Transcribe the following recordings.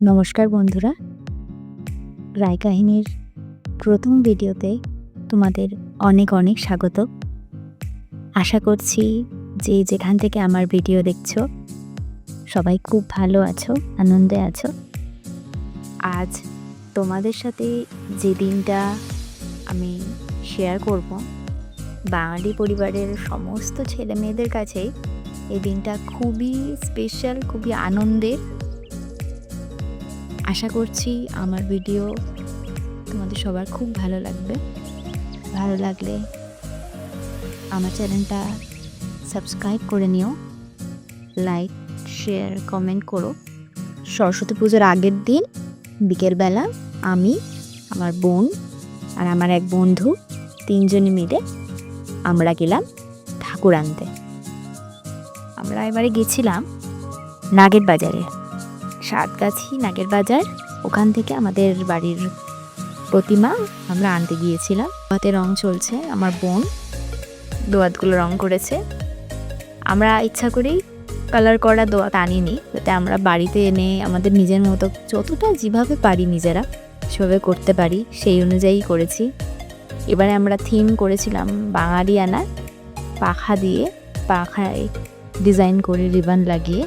নমস্কার বন্ধুরা। রায় কাহিনীর প্রথম ভিডিওতে তোমাদের অনেক অনেক স্বাগত। আশা করছি যে যেখান থেকে আমার ভিডিও দেখছ, সবাই খুব ভালো আছো, আনন্দে আছো। আজ তোমাদের সাথে যে দিনটা আমি শেয়ার করব, বাঙালি পরিবারের সমস্ত ছেলে মেয়েদের কাছেই এই দিনটা খুবই স্পেশাল খুবই আনন্দের আশা করছি আমার ভিডিও তোমাদের সবার খুব ভালো লাগবে। ভালো লাগলে আমার চ্যানেলটা সাবস্ক্রাইব করে নিও লাইক শেয়ার কমেন্ট করো। সরস্বতী পুজোর আগের দিন বিকেলবেলা আমি, আমার বোন আর আমার এক বন্ধু তিনজনে মিলে আমরা গেলাম ঠাকুর আনতে। আমরা এবারে গেছিলাম নাগের বাজারে। সাতগাছি নাগের বাজার। ওখান থেকে আমাদের বাড়ির প্রতিমা আমরা আনতে গিয়েছিলাম। হাতে রং চলছে আমার বোন। দোয়াতগুলো রং করেছে। আমরা ইচ্ছা করেই কালার করা দোয়াত আনিনি। যাতে আমরা বাড়িতে এনে আমাদের নিজের মতো যতটা যেভাবে পারি নিজেরা সেভাবে করতে পারি, সেই অনুযায়ী করেছি। এবারে আমরা থিম করেছিলাম বাঙালিয়ানা পাখা দিয়ে পাখায় ডিজাইন করে রিবান লাগিয়ে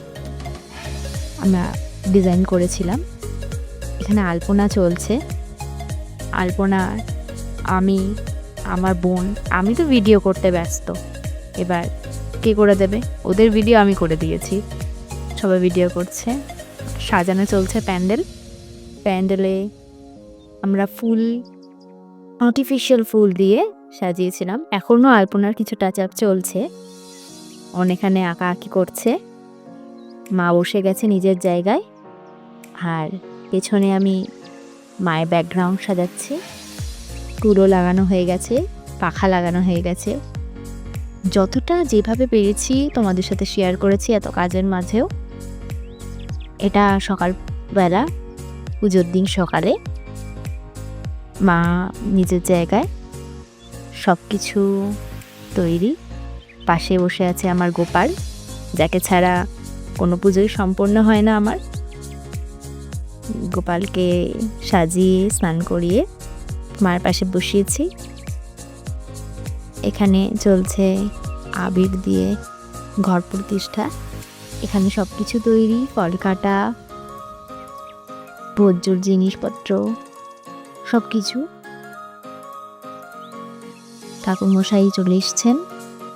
আমরা ডিজাইন করেছিলাম। এখানে আলপনা চলছে। আলপনা, আমি, আমার বোন, আমি তো ভিডিও করতে ব্যস্ত। এবার কে করে দেবে? ওদের ভিডিও আমি করে দিয়েছি। সবাই ভিডিও করছে। সাজানো চলছে প্যান্ডেল। প্যান্ডেলে আমরা ফুল আর্টিফিশিয়াল ফুল দিয়ে সাজিয়েছিলাম। এখনও আলপনার কিছু টাচ আপ চলছে। অনেখানে আঁকা আঁকি করছে। মা বসে গেছে নিজের জায়গায়। আর পেছনে আমি মায়ের ব্যাকগ্রাউন্ড সাজাচ্ছি। টুলো লাগানো হয়ে গেছে, পাখা লাগানো হয়ে গেছে। যতটা যেভাবে পেরেছি তোমাদের সাথে শেয়ার করেছি এত কাজের মাঝেও। এটা সকালবেলা পুজোর দিন সকালে। মা নিজের জায়গায় সব কিছু তৈরি। পাশে বসে আছে আমার গোপাল, যাকে ছাড়া কোনো পুজোই সম্পন্ন হয় না আমার। গোপালকে সাজিয়ে স্নান করিয়ে মার পাশে বসিয়েছি। এখানে চলছে আবির দিয়ে ঘর প্রতিষ্ঠা। এখানে সব কিছু তৈরি, ফল কাটা, ভোজ্যর জিনিসপত্র সব কিছু ঠাকুরমশাই চলে এসছেন,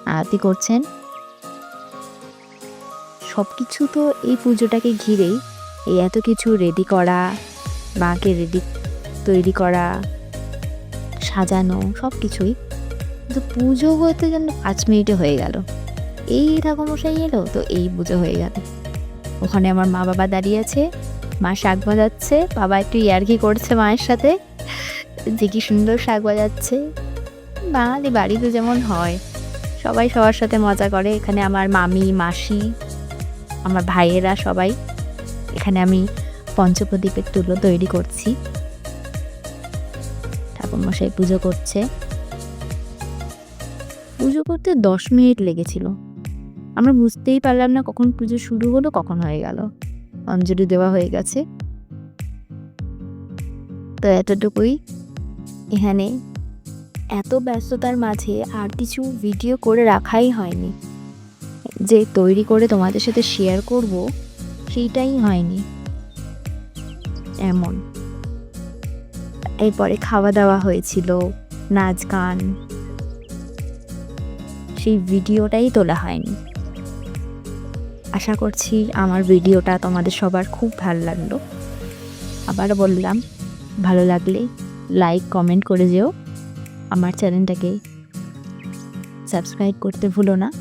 আরতি করছেন। সব কিছু তো এই পুজোটাকে ঘিরেই এই এত কিছু রেডি করা, মাকে রেডি তৈরি করা, সাজানো সব কিছুই কিন্তু পুজো হতে যেন পাঁচ মিনিটে হয়ে গেল। এই ঠাকুরমশাই এলো, তো এই পুজো হয়ে গেল। ওখানে আমার মা বাবা দাঁড়িয়ে আছে, মা শাক বাজাচ্ছে, বাবা একটু ইয়ার্কি করছে মায়ের সাথে। যে কি সুন্দর শাক বাজাচ্ছে। বাঙালি বাড়িতে যেমন হয়। সবাই সবার সাথে মজা করে। এখানে আমার মামি, মাসি, আমার ভাইয়েরা সবাই। এখানে আমি পঞ্চপ্রদীপের তুলো তৈরি করছি। ঠাকুরমশাই পুজো করছে। পুজো করতে দশ মিনিট লেগেছিল। আমরা বুঝতেই পারলাম না কখন পুজো শুরু হলো, কখন হয়ে গেল। অঞ্জলি দেওয়া হয়ে গেছে। তো এতটুকুই। এখানে এত ব্যস্ততার মাঝে আর কিছু ভিডিও করে রাখাই হয়নি। যে তৈরি করে তোমাদের সাথে শেয়ার করব সেইটাই হয়নি। এমন। এরপরে খাওয়া দাওয়া হয়েছিল নাচ গান সেই ভিডিওটাই তোলা হয়নি। আশা করছি আমার ভিডিওটা তোমাদের সবার খুব ভালো লাগল। আবার বললাম, ভালো লাগলে লাইক কমেন্ট করে যেও। আমার চ্যানেলটাকে সাবস্ক্রাইব করতে ভুলো না।